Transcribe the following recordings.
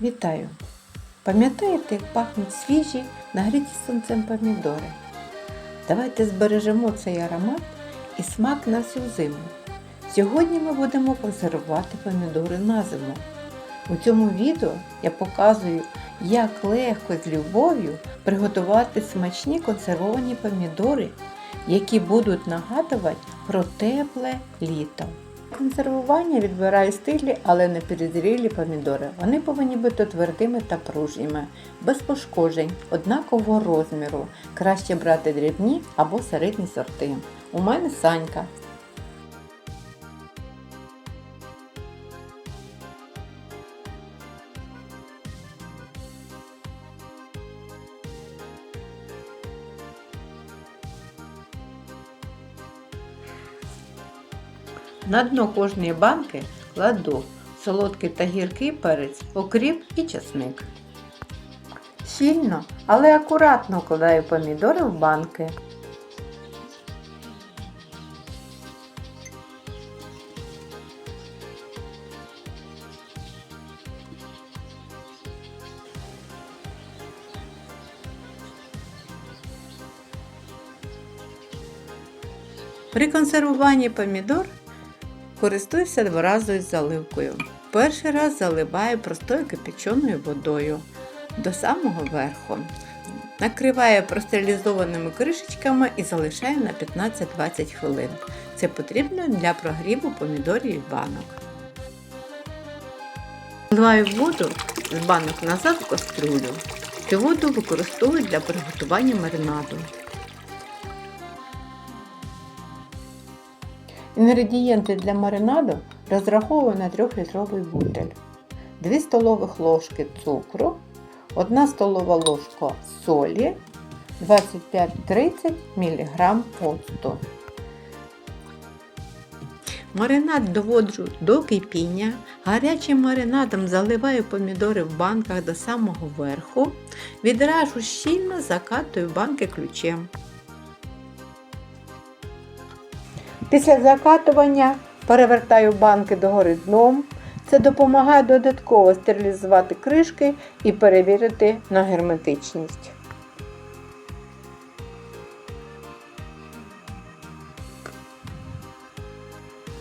Вітаю! Пам'ятаєте, як пахнуть свіжі, нагріті сонцем помідори? Давайте збережемо цей аромат і смак на всю зиму. Сьогодні ми будемо консервувати помідори на зиму. У цьому відео я показую, як легко з любов'ю приготувати смачні консервовані помідори, які будуть нагадувати про тепле літо. Консервування відбираю стиглі, але не перезрілі помідори. Вони повинні бути твердими та пружніми, без пошкоджень, однакового розміру. Краще брати дрібні або середні сорти. У мене санька. На дно кожної банки кладу солодкий та гіркий перець, окріп і чесник. Щільно, але акуратно вкладаю помідори в банки. При консервуванні помідор користуюся дворазовою заливкою. Перший раз заливаю простою кипяченою водою до самого верху. Накриваю простерилізованими кришечками і залишаю на 15-20 хвилин. Це потрібно для прогріву помідорів і банок. Вливаю воду з банок назад в каструлю. Цю воду використовую для приготування маринаду. Інгредієнти для маринаду розраховую на 3-літровий бутель. 2 столових ложки цукру, 1 столова ложка солі, 25-30 мг оцту. Маринад доводжу до кипіння. Гарячим маринадом заливаю помідори в банках до самого верху. Відразу щільно закатую банки ключем. Після закатування перевертаю банки догори дном. Це допомагає додатково стерилізувати кришки і перевірити на герметичність.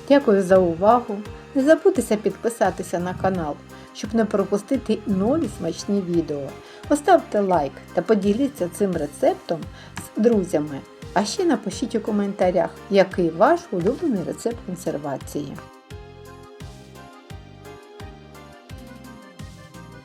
Дякую за увагу. Не забудьте підписатися на канал, щоб не пропустити нові смачні відео. Поставте лайк та поділіться цим рецептом з друзями. А ще напишіть у коментарях, який ваш улюблений рецепт консервації.